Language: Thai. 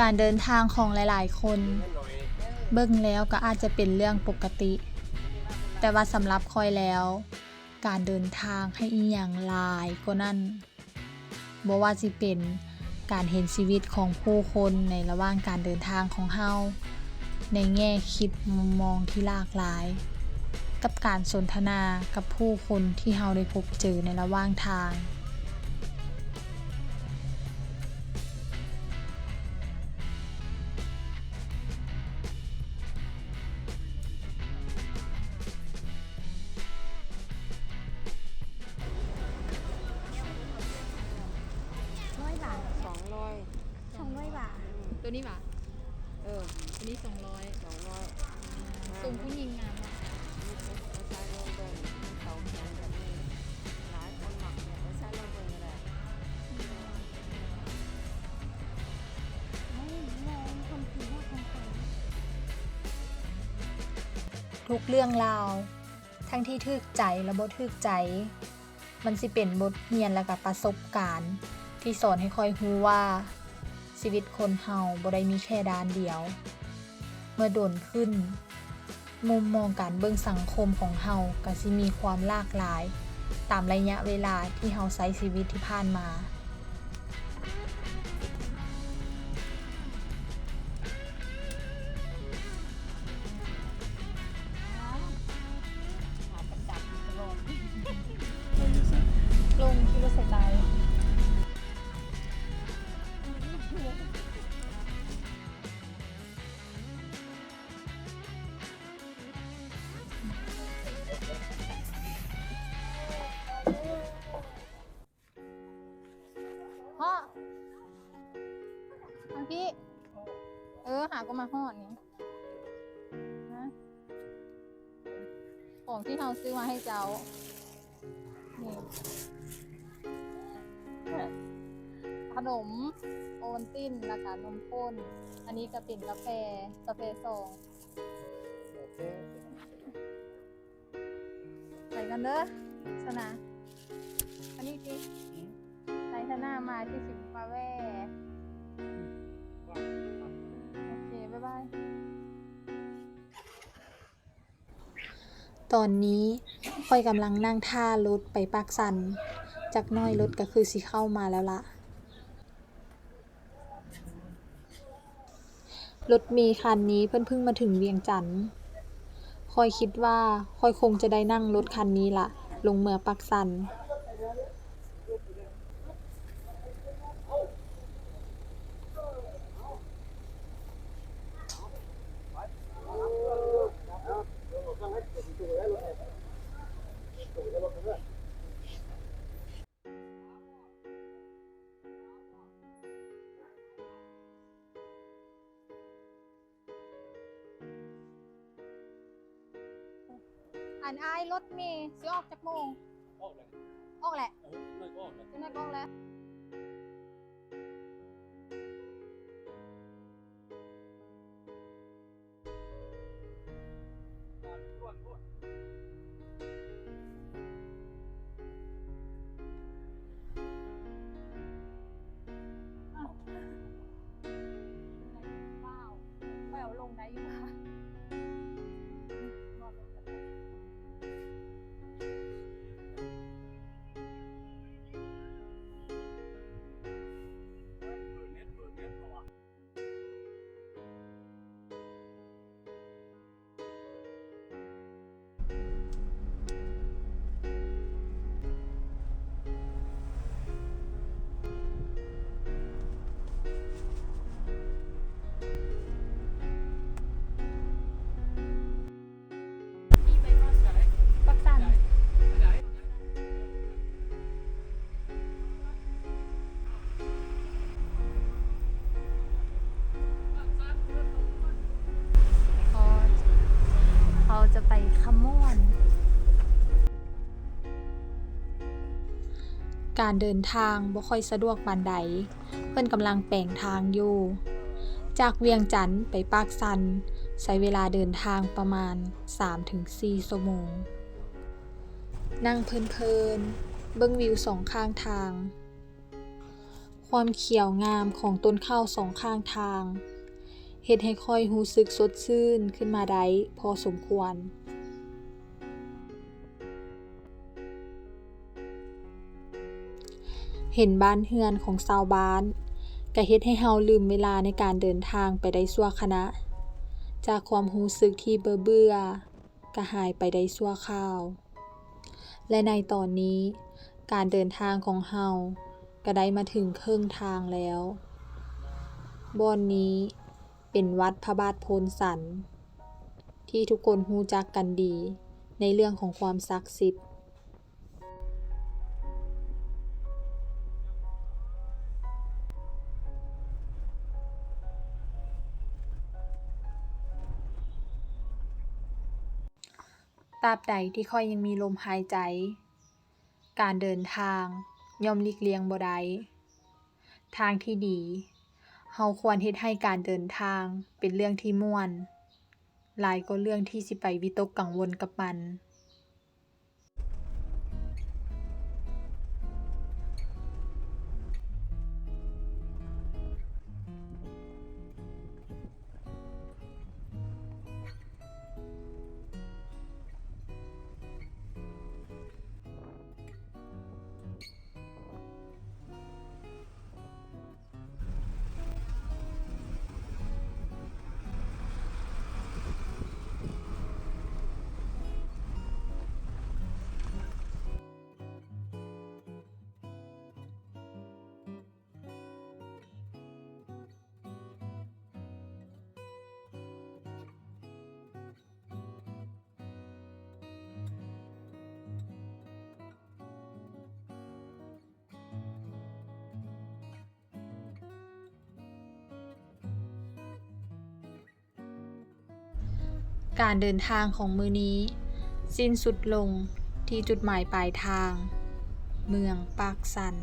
การเดินทางของหลายๆ คน เบิ่งแล้วก็อาจจะเป็นเรื่องปกติ แต่ว่าสำหรับคอยแล้ว การเดินทางให้อีหยังหลายก็นั่นบ่ว่าสิเป็นการเห็นชีวิตของผู้คนในระหว่างการเดินทางของเฮาในแง่คิดมุมมองที่หลากหลาย กับการสนทนากับผู้คนที่เฮาได้พบเจอในระหว่างทาง ตัวนี้ป่ะเออตัวนี้200สองร้อยทรงผู้หญิงงามอะไม่ใช่ลงเดินเสาแขนแบบนี้หลายคนหมักเนี่ยไม่ใช่ลงเดินแหละไม่มองคนผีว่าคนคนทุกเรื่องราว ทั้งที่ทึกใจและบ่ทึกใจ มันสิเป็นบทเรียนและกับประสบการณ์ ที่สอนให้คอยรู้ว่า ชีวิตคนเฮาบ่ได้มีแค่ด้านเดียว เมื่อโดนขึ้น มุมมองการเบิ่งสังคมของเฮาก็สิมีความหลากหลาย ตามระยะเวลาที่เฮาใช้ชีวิตที่ผ่านมา พี่ เออ หาก็มาหอดนี่นะของที่เราซื้อมาให้เจ้า นี่ขนมโอวัลตินแล้วก็นมข้น อันนี้ก็เป็นกาแฟกาแฟซองใส่กันเด้อชนะอันนี้สิไซทนามาที่สิบปาแว่ายตอนนี้ค่อยกำลังนั่งท่ารถไปปากสัน จากน้อยรถก็คือสิเข้ามาแล้วละรถมีคันนี้เพิ่นเพิ่งมาถึงเวียงจันทน์คอยคิดว่าคอยคงจะได้นั่งรถคันนี้ละลงเมืองปักสัน อันอายรถเมย์สิออกจากโมง ออกเลยออกแหละเออไม่ก็ออกเลยจะได้กล้องแล้วร่วนร่วน จะไปขมวนการเดินทางบ่ค่อยสะดวกปานใด เพิ่นกำลังแปลงทางอยู่ จากเวียงจันทน์ไปปากซัน ใช้เวลาเดินทางประมาณ 3-4ชั่วโมง นั่งเพลินๆ เบิ่งวิวสองข้างทาง ความเขียวงามของต้นข้าวสองข้างทาง เฮ็ดให้ค่อยรู้สึกสดชื่นขึ้นมาได้พอสมควร เห็นบ้านเฮือนของชาวบ้านก็เฮ็ดให้เฮาลืมเวลาในการเดินทางไปได้ชั่วขณะ จากความรู้สึกที่เบื่อเบื่อก็หายไปได้ชั่วคราว และในตอนนี้การเดินทางของเฮาก็ได้มาถึงครึ่งทางแล้วบ่อนนี้ เป็นวัดพระบาทโพนสัน ที่ทุกคนรู้จักกันดี ในเรื่องของความศักดิ์สิทธิ์ตราบใดที่ค่อยยังมีลมหายใจ การเดินทางย่อมลีกเลียงบ่ได้ทางที่ดี เฮาควรเฮ็ดให้การเดินทางเป็นเรื่องที่ม่วน หลายกว่าเรื่องที่สิไปวิตกกังวลกับมัน การเดินทางของมือนี้ สิ้นสุดลงที่จุดหมายปลายทาง เมืองปากสัน